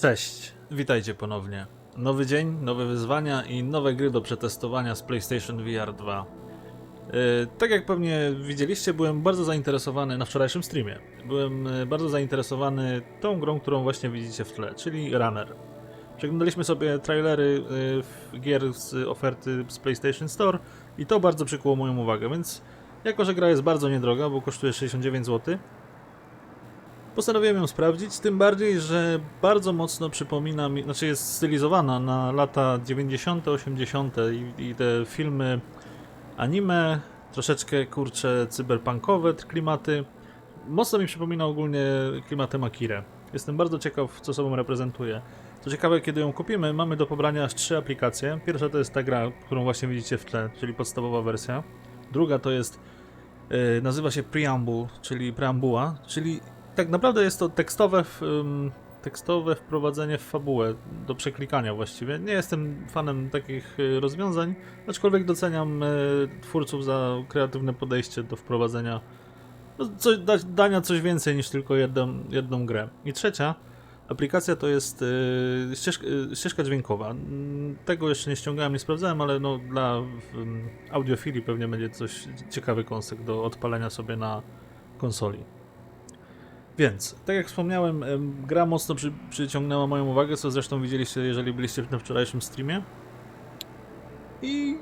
Cześć, witajcie ponownie. Nowy dzień, nowe wyzwania i nowe gry do przetestowania z PlayStation VR 2. Yy, tak jak pewnie widzieliście, byłem bardzo zainteresowany na wczorajszym streamie. Byłem yy, bardzo zainteresowany tą grą, którą właśnie widzicie w tle, czyli Runner. Przeglądaliśmy sobie trailery yy, gier z oferty z PlayStation Store i to bardzo przykuło moją uwagę, więc jako, że gra jest bardzo niedroga, bo kosztuje 69 zł, Postanowiłem ją sprawdzić, tym bardziej, że bardzo mocno przypomina mi, znaczy jest stylizowana na lata 90., 80. i, i te filmy anime, troszeczkę kurcze cyberpunkowe klimaty. Mocno mi przypomina ogólnie klimatem Akire. Jestem bardzo ciekaw, co sobą reprezentuje. Co ciekawe, kiedy ją kupimy, mamy do pobrania aż trzy aplikacje. Pierwsza to jest ta gra, którą właśnie widzicie w tle, czyli podstawowa wersja. Druga to jest, yy, nazywa się Preamble, czyli preambuła, czyli tak naprawdę jest to tekstowe, tekstowe wprowadzenie w fabułę, do przeklikania właściwie. Nie jestem fanem takich y, rozwiązań, aczkolwiek doceniam y, twórców za kreatywne podejście do wprowadzenia, no, co, da, dania coś więcej niż tylko jedną, jedną grę. I trzecia aplikacja to jest y, ścieżka, ścieżka dźwiękowa. Mm, Tego jeszcze nie ściągałem, nie sprawdzałem, ale no, dla ym, audiofilii pewnie będzie coś ciekawy kąsek do odpalenia sobie na konsoli. Więc, tak jak wspomniałem, em, gra mocno przy, przyciągnęła moją uwagę, co zresztą widzieliście, jeżeli byliście na wczorajszym streamie. I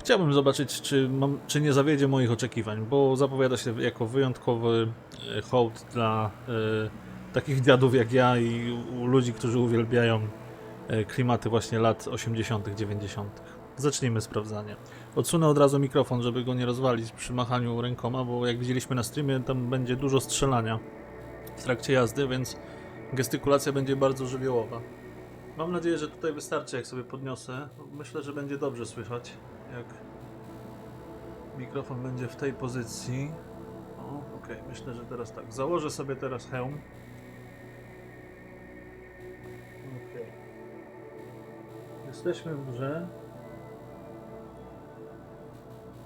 chciałbym zobaczyć, czy, mam, czy nie zawiedzie moich oczekiwań, bo zapowiada się jako wyjątkowy e, hołd dla e, takich dziadów jak ja i u ludzi, którzy uwielbiają e, klimaty właśnie lat 80., 90. Zacznijmy sprawdzanie. Odsunę od razu mikrofon, żeby go nie rozwalić przy machaniu rękoma, bo jak widzieliśmy na streamie, tam będzie dużo strzelania w trakcie jazdy, więc gestykulacja będzie bardzo żywiołowa. Mam nadzieję, że tutaj wystarczy, jak sobie podniosę. Myślę, że będzie dobrze słychać, jak mikrofon będzie w tej pozycji. O, okej, myślę, że teraz tak. Założę sobie teraz hełm. Okej. Jesteśmy w grze.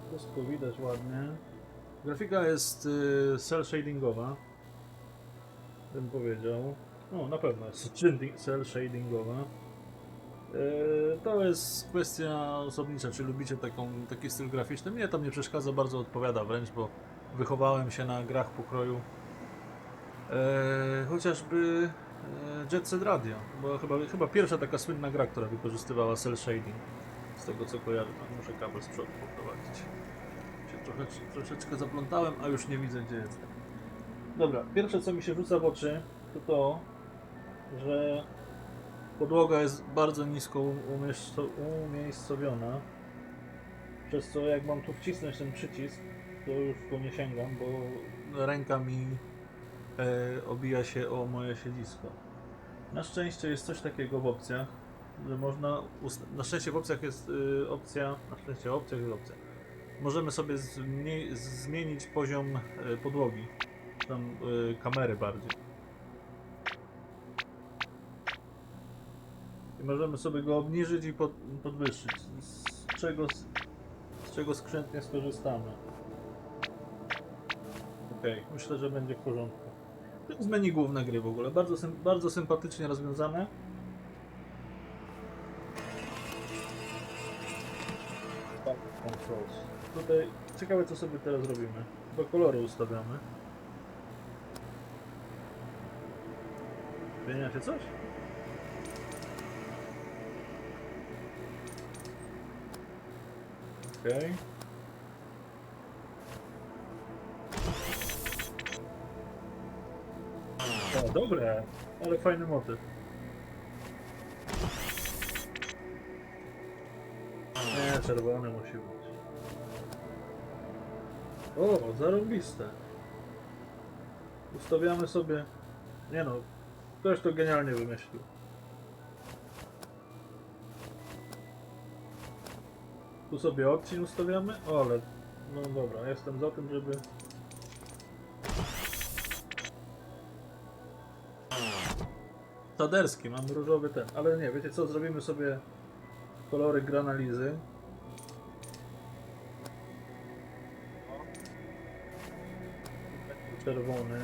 Wszystko widać ładnie. Grafika jest y, cel shadingowa bym powiedział. No, na pewno jest cel shadingowa. Yy, To jest kwestia osobnicza, czy lubicie taką, taki styl graficzny. Mnie tam nie przeszkadza, bardzo odpowiada wręcz, bo wychowałem się na grach pokroju. Yy, chociażby yy, Jet Set Radio, bo chyba, chyba pierwsza taka słynna gra, która wykorzystywała cel shading. Z tego co kojarzę, No, muszę kabel z przodu poprowadzić. Się trochę, troszeczkę zaplątałem, a już nie widzę gdzie jestem. Dobra, pierwsze co mi się rzuca w oczy, to to, że podłoga jest bardzo nisko umiejsco- umiejscowiona. Przez co jak mam tu wcisnąć ten przycisk, to już go nie sięgam, bo ręka mi e, obija się o moje siedzisko. Na szczęście jest coś takiego w opcjach, że można. Na szczęście w opcjach jest y, opcja. Na szczęście w opcjach jest opcja. Możemy sobie zmie- zmienić poziom y, podłogi tam y, kamery bardziej. I możemy sobie go obniżyć i pod, podwyższyć, z czego, z czego skrzętnie skorzystamy. Okej, myślę, że będzie w porządku. To jest menu główne gry w ogóle, bardzo, sym, bardzo sympatycznie rozwiązane. Tak, controls. Tutaj ciekawe co sobie teraz robimy. Chyba kolory ustawiamy. Zmienia się coś? Okej. O, dobre, ale fajny motyw. Nie, czerwony musi być. O, zarąbiste. Ustawiamy sobie... Nie no, Ktoś to genialnie wymyślił. Tu sobie odcień ustawiamy? O, ale... No dobra, jestem za tym, żeby... Taderski, mam różowy ten, ale nie, wiecie co, zrobimy sobie kolory granalizy. Czerwony.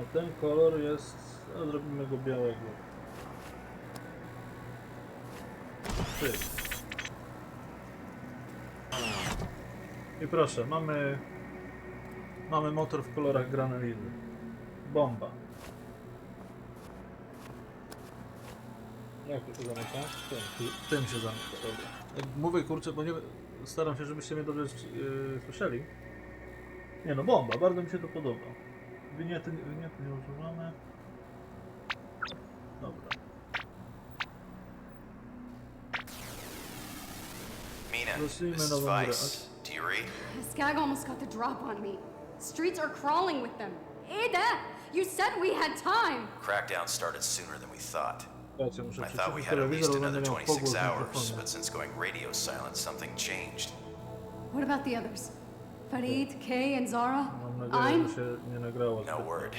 A ten kolor jest... Zrobimy go białego. Pyk. I proszę, mamy... Mamy motor w kolorach granuliny. Bomba. Jak to się zamyka? Tym, tym się zamyka, dobra. Mówię kurczę, bo nie, staram się, żebyście mnie dobrze yy, słyszeli. Nie no, bomba, bardzo mi się to podoba. Winiety, winiety nie używamy. Dobra. Mina, Zacznijmy this is nową grę. Vice. Do you read? Skag almost got the drop on me. Streets are crawling with them. Ada, you said we had time. Crackdown started sooner than we thought. Słuchajcie, muszę I thought we przyciszyć had at least telewizor, bo another miał pogłos 26 w hours, mikrofonie. but since going radio silent, something changed. What about the others? Farid, Kay, and Zara? Mam nadzieję, I'm. się nie nagrało. No word.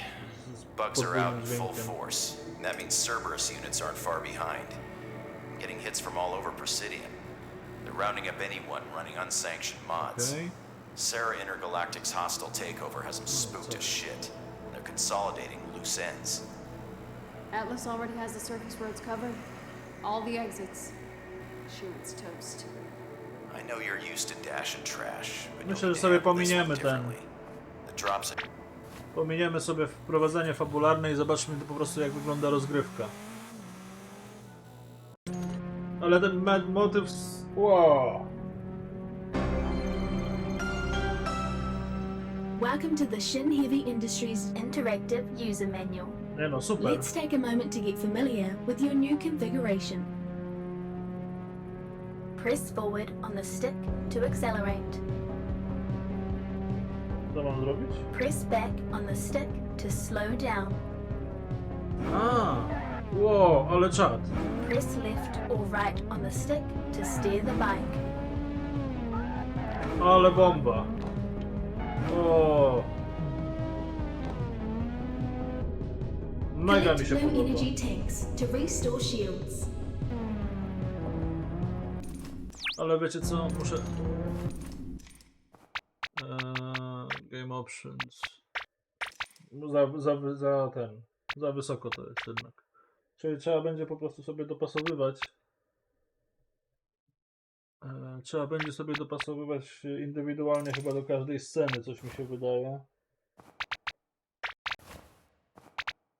z- z Bugs are out in full force. and That means Cerberus units aren't far behind. Getting hits from all over Presidium. They're rounding up anyone running unsanctioned mods. Okej. Sarah Intergalactic's hostile takeover has them spooked as shit. They're consolidating loose ends. Atlas already has the surface roads covered. All the exits. Sharon's toast. Myślę, że sobie pominiemy ten- Pominiemy sobie wprowadzenie fabularne i zobaczmy po prostu jak wygląda rozgrywka. Ale ten me- motyw... Wow. Welcome to the Shin Heavy Industries Interactive User Manual. Nie no, super. Let's take a moment to get familiar with your new configuration. Press forward on the stick to accelerate. Co mam zrobić? Press back on the stick to slow down. A, wow, ale czad. Press left or right on the stick to steer the bike. Ale bomba. O. Mega mi Collect się low podoba. energy tanks to restore shields. Ale wiecie co, muszę... Eee, game options. No Za, za, za ten, za wysoko to jest jednak. Czyli trzeba będzie po prostu sobie dopasowywać. Eee, trzeba będzie sobie dopasowywać indywidualnie chyba do każdej sceny, coś mi się wydaje.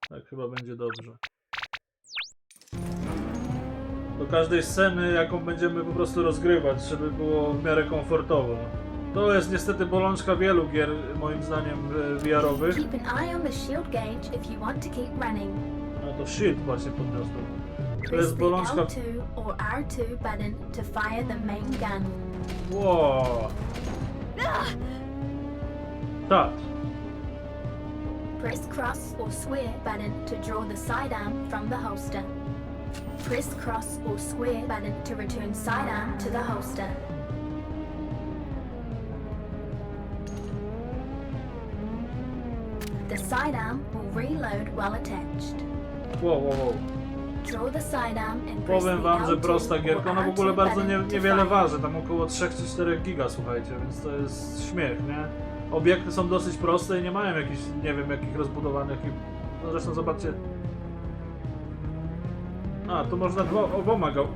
Tak chyba będzie dobrze do każdej sceny, jaką będziemy po prostu rozgrywać, żeby było w miarę komfortowo. To jest niestety bolączka wielu gier, moim zdaniem, e, VR-owych. No to shield właśnie podniosłem. To jest bolączka... L2 or R2 button to fire the main gun. Wow. Tak. Press cross or square button to draw the sidearm from the holster. Press cross or square button to return sidearm to the holster. The sidearm will reload while attached. Wow, wow, wow. Draw the sidearm and press Powiem wam, że L2 prosta gierka, ona w ogóle R2 bardzo nie, niewiele waży, tam około 3 czy 4 giga, słuchajcie, więc to jest śmiech, nie? Obiekty są dosyć proste i nie mają jakichś, nie wiem, jakich rozbudowanych i... No zresztą zobaczcie... A, tu można dwo, oboma go...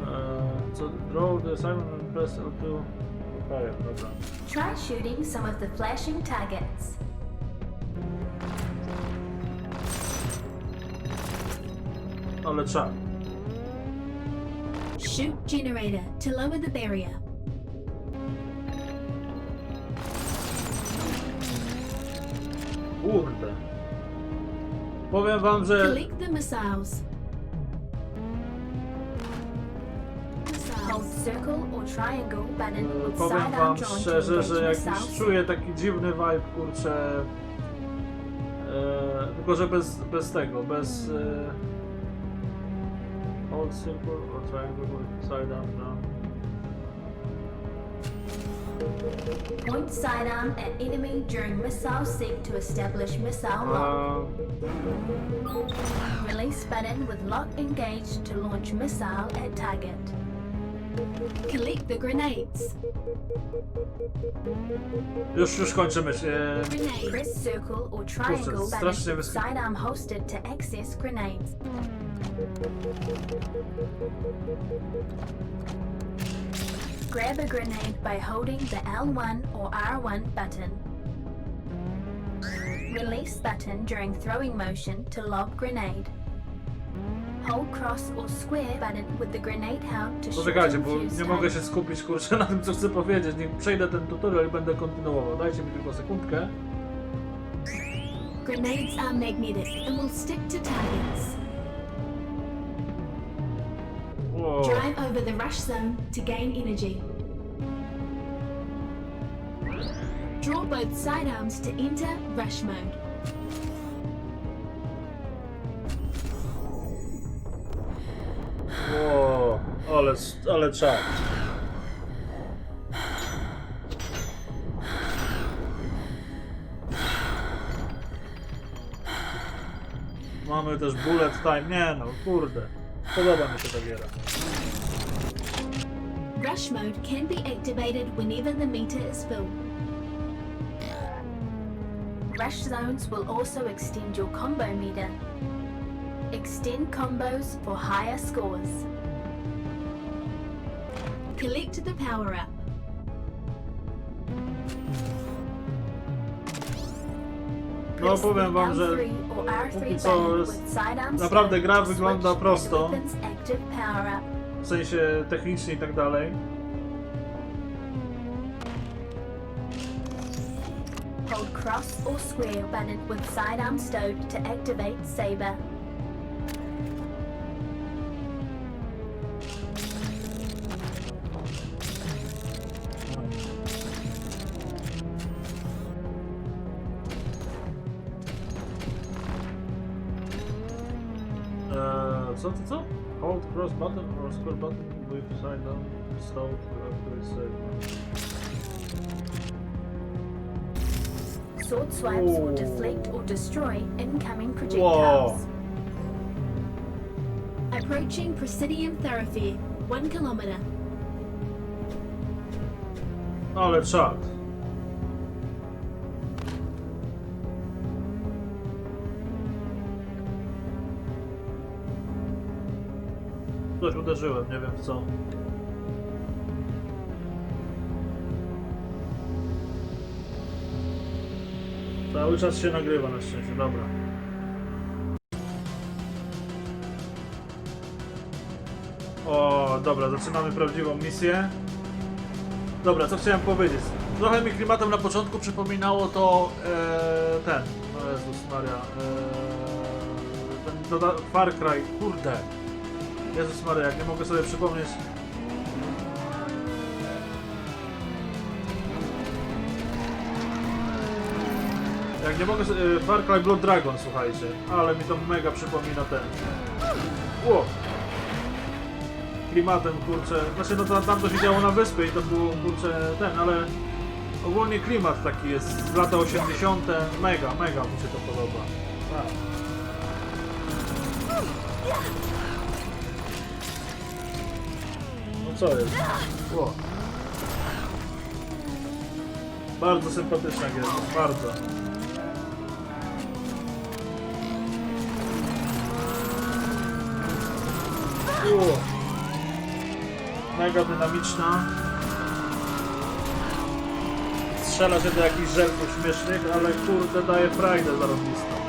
Eee, co? Draw the Simon and press L2... Okej, dobra. Try shooting some of the flashing targets. Ale czad. Shoot generator to lower the barrier. Kurde. Powiem wam, że... Collect the missiles. Hold circle or triangle button with Powiem wam to szczerze, engage że jakiś missiles. czuję taki dziwny vibe, kurczę. E, tylko, że bez, bez tego, bez. E, hold circle or triangle with side arm down. Point sidearm at enemy during missile seek to establish missile lock. A, Release button with lock engaged to launch missile at target. Collect the grenades. Już, już kończymy. E, Grenade. Press circle or triangle button with sidearm holstered to access grenades. Grab a grenade by holding the L1 or R1 button. Release button during throwing motion to lob grenade. Hold cross or square button with the grenade held to shoot Poczekajcie, bo nie mogę się skupić kurczę na tym co chcę powiedzieć. Niech przejdę ten tutorial i będę kontynuował. Dajcie mi tylko sekundkę. Grenades are magnetic and will stick to targets. Wow. Drive over the rush zone to gain energy. Draw both sidearms to enter rush mode. Wow. Ale, ale czad. Mamy też bullet time. Nie no, kurde. Podoba mi się ta giera. Rush mode can be activated whenever the meter is full. Rush zones will also extend your combo meter. Extend combos for higher scores. Collect the power up. No powiem wam, że L3 or R3 póki co jest- naprawdę gra wygląda prosto. w sensie technicznie i tak dalej. Hold cross or square button with sidearm stowed to activate saber. Button or square button with side down stop to activate save. Sword swipes will Ooh. deflect or destroy incoming Whoa. projectiles. Approaching Presidium Thoroughfare, one kilometer. Ale czad. Coś uderzyłem, nie wiem w co. Cały czas się nagrywa na szczęście, dobra. O, dobra, zaczynamy prawdziwą misję. Dobra, co chciałem powiedzieć? Trochę mi klimatem na początku przypominało to e, ten, no Jezus Maria, e, ten doda- Far Cry, kurde. Jezus Maria, jak nie mogę sobie przypomnieć. Jak nie mogę sobie, e, Far Cry Blood Dragon, słuchajcie, ale mi to mega przypomina ten. Ło! klimatem, kurczę. Znaczy, no to tam to się działo na wyspie i to było, kurczę, ten, ale ogólnie klimat taki jest z lata 80. Mega, mega mi się to podoba. Tak. Co jest? Bardzo sympatyczna gra, bardzo. Mega dynamiczna. Strzela się do jakichś żelków śmiesznych, ale kurde daje frajdę zarobistą,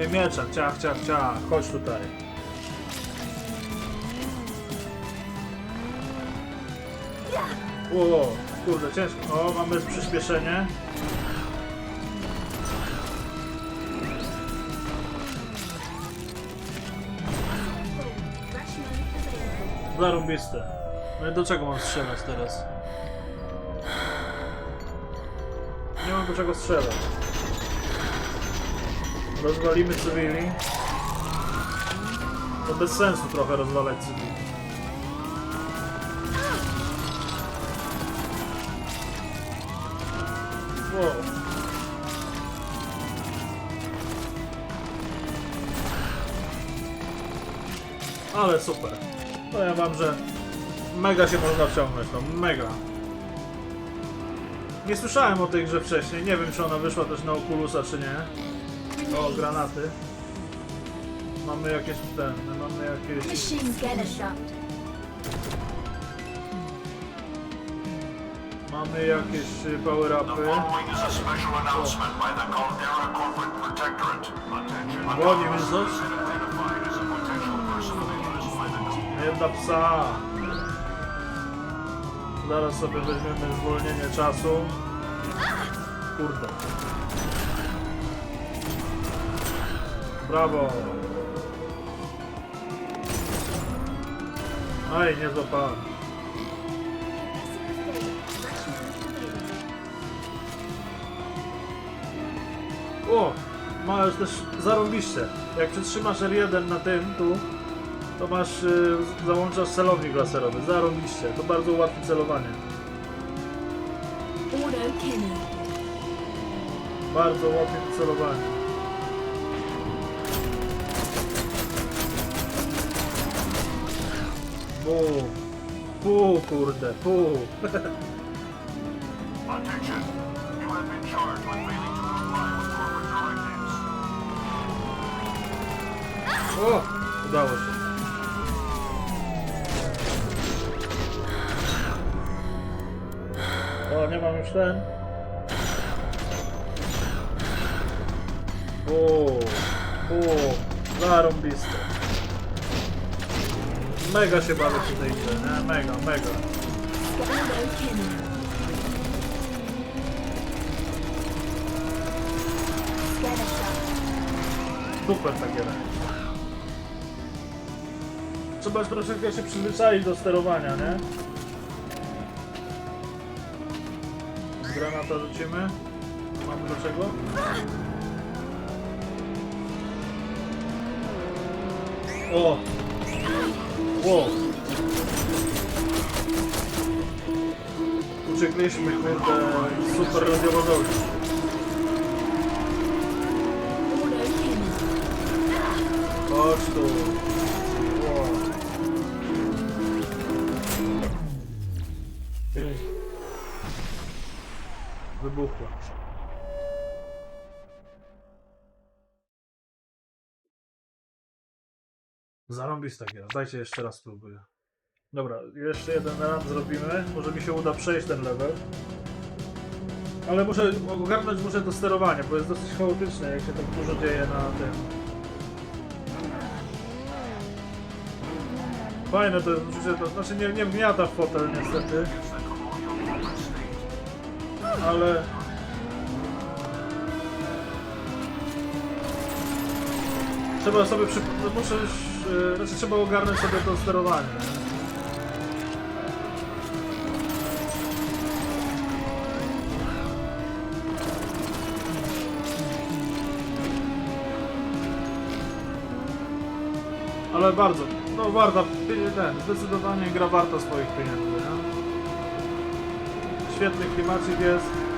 Nie mieczem, ciach, ciach, ciach, chodź tutaj. Ło, kurde, ciężko. O, mamy przyspieszenie. Zarąbiste. No i do czego mam strzelać teraz? Nie mam do czego strzelać. Rozwalimy cywili. To bez sensu trochę rozwalać cywili. Wow. Ale super. Powiem wam, że mega się można wciągnąć, no mega. Nie słyszałem o tej grze wcześniej, nie wiem czy ona wyszła też na Oculusa czy nie. O, granaty. Mamy jakieś ten, mamy jakieś... Machine scanner shot. Mamy jakieś y, power-upy. Is a special announcement by the Caldera Corporate Protectorate. Attention. Goni mnie coś? Identified as a potential person of interest by the company. Nie dla psa. Zaraz sobie weźmiemy zwolnienie czasu. Kurde. Brawo. Aj, nie złapałem. O! Masz też zarąbiście. Jak przytrzymasz R1 na tym, tu, to masz, y, załączasz celownik laserowy. Zarąbiście. To bardzo ułatwi celowanie. Bardzo ułatwi celowanie. Pu. Pu, kurde, pu. Attention. You have been charged with failing to comply with corporate directives. O! Udało się. O, nie mam już ten. O, o, zarąbiste. Mega się bawię grze, nie? Mega, mega. Super ta giera. Trzeba troszeczkę się przyzwyczaić do sterowania, nie? Granata rzucimy. Mamy do czego? O! Wow! Uciekliśmy, kurde, super radiowodowi. Auto cannon. Chodź tu. Wow. Wybuchła. Zarąbista giera. Dajcie jeszcze raz spróbuję. Dobra, jeszcze jeden run zrobimy. Może mi się uda przejść ten level. Ale muszę ogarnąć muszę to sterowanie, bo jest dosyć chaotyczne, jak się tak dużo dzieje na tym. Fajne to jest to znaczy nie, nie wgniata w fotel niestety. Ale... Trzeba sobie przy... no muszę Yy, znaczy trzeba ogarnąć sobie to sterowanie. nie? Ale bardzo, no warta, ten, zdecydowanie gra warta swoich pieniędzy, nie? Świetny klimacik jest.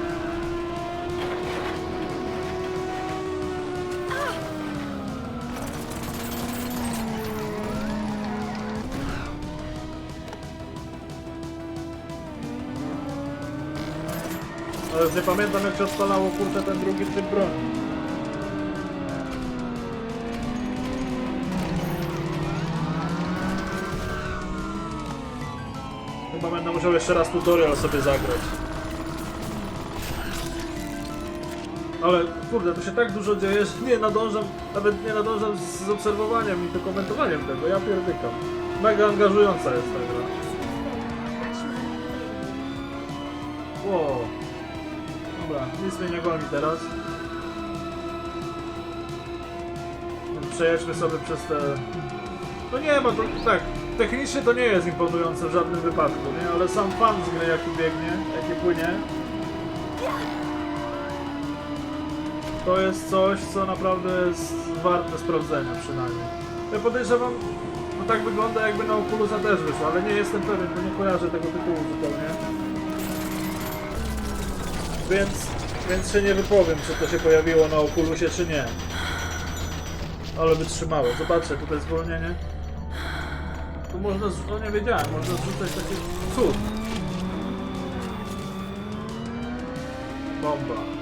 Ale nie pamiętam jak się odpalało kurde ten drugi typ broni. Chyba będę musiał jeszcze raz tutorial sobie zagrać. Ale kurde, tu się tak dużo dzieje, że nie nadążam, nawet nie nadążam z, z obserwowaniem i dokumentowaniem tego, ja pierdykam. Mega angażująca jest ta gra. Nic mnie nie goni teraz. Przejedźmy sobie przez te... No nie, bo to tak, technicznie to nie jest imponujące w żadnym wypadku, nie? Ale sam fan z gry jaki biegnie, jaki płynie, to jest coś, co naprawdę jest warte sprawdzenia przynajmniej. Ja podejrzewam, no tak wygląda jakby na Oculusa też wyszło, ale nie jestem pewien, bo nie kojarzę tego tytułu zupełnie. Więc, więc się nie wypowiem, czy to się pojawiło na Oculusie, czy nie. Ale wytrzymało. Zobaczcie, tutaj zwolnienie. Tu można, no nie wiedziałem, można zrzucać takie cud. Bomba.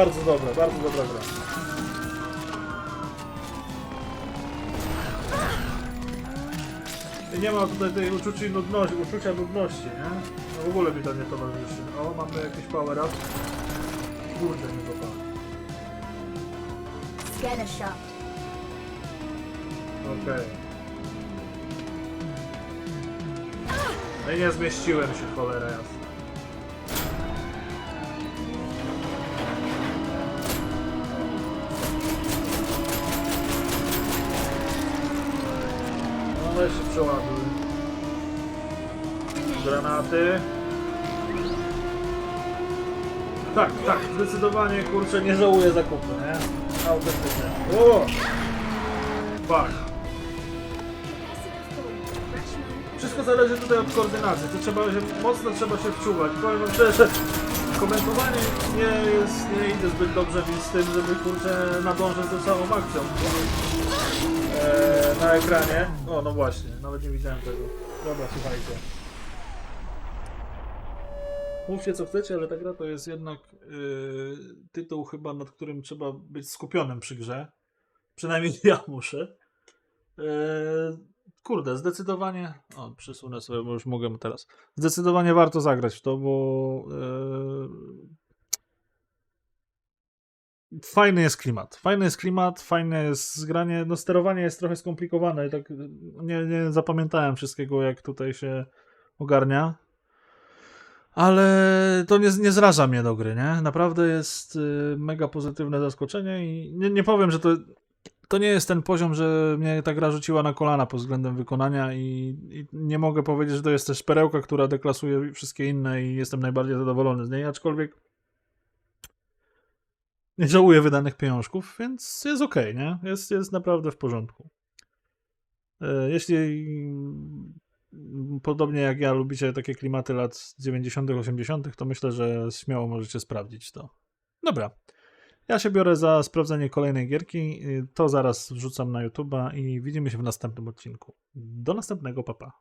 Bardzo dobra, bardzo dobra gra. I nie ma tutaj tej uczucia nudności, uczucia nudności, nie? No w ogóle mi to nie towarzyszy. O, mamy jakiś power up. Kurde, nie kopałem. Scanner shot. Okej. No i nie zmieściłem się, cholera jasna. Się przeładuj. Granaty. Tak, tak, zdecydowanie, kurczę, nie żałuję zakupu, nie? Autentycznie. O! Fuck. Wszystko zależy tutaj od koordynacji. To trzeba się, mocno trzeba się wczuwać. Powiem wam szczerze, komentowanie nie jest, nie idzie zbyt dobrze mi z tym, żeby kurczę nadążać ze całą akcją. Eee, na ekranie. O, no właśnie, nawet nie widziałem tego. Dobra, słuchajcie. Mówcie co chcecie, ale ta gra to jest jednak yy, tytuł chyba, nad którym trzeba być skupionym przy grze. Przynajmniej ja muszę. Eee, kurde, zdecydowanie. O, przesunę sobie, bo już mogę teraz. Zdecydowanie warto zagrać w to, bo. eee, fajny jest klimat. Fajny jest klimat, fajne jest zgranie. No, sterowanie jest trochę skomplikowane tak nie, nie zapamiętałem wszystkiego, jak tutaj się ogarnia. Ale to nie, nie zraża mnie do gry, nie? Naprawdę jest y, mega pozytywne zaskoczenie i nie, nie powiem, że to to nie jest ten poziom, że mnie ta gra rzuciła na kolana pod względem wykonania i, i nie mogę powiedzieć, że to jest też perełka, która deklasuje wszystkie inne i jestem najbardziej zadowolony z niej, aczkolwiek nie żałuję wydanych pieniążków, więc jest ok, nie? Jest, jest naprawdę w porządku. E, Jeśli mm, podobnie jak ja lubicie takie klimaty lat 90., 80., to myślę, że śmiało możecie sprawdzić to. Dobra. Ja się biorę za sprawdzenie kolejnej gierki. y, To zaraz wrzucam na YouTube'a i widzimy się w następnym odcinku. Do następnego, papa.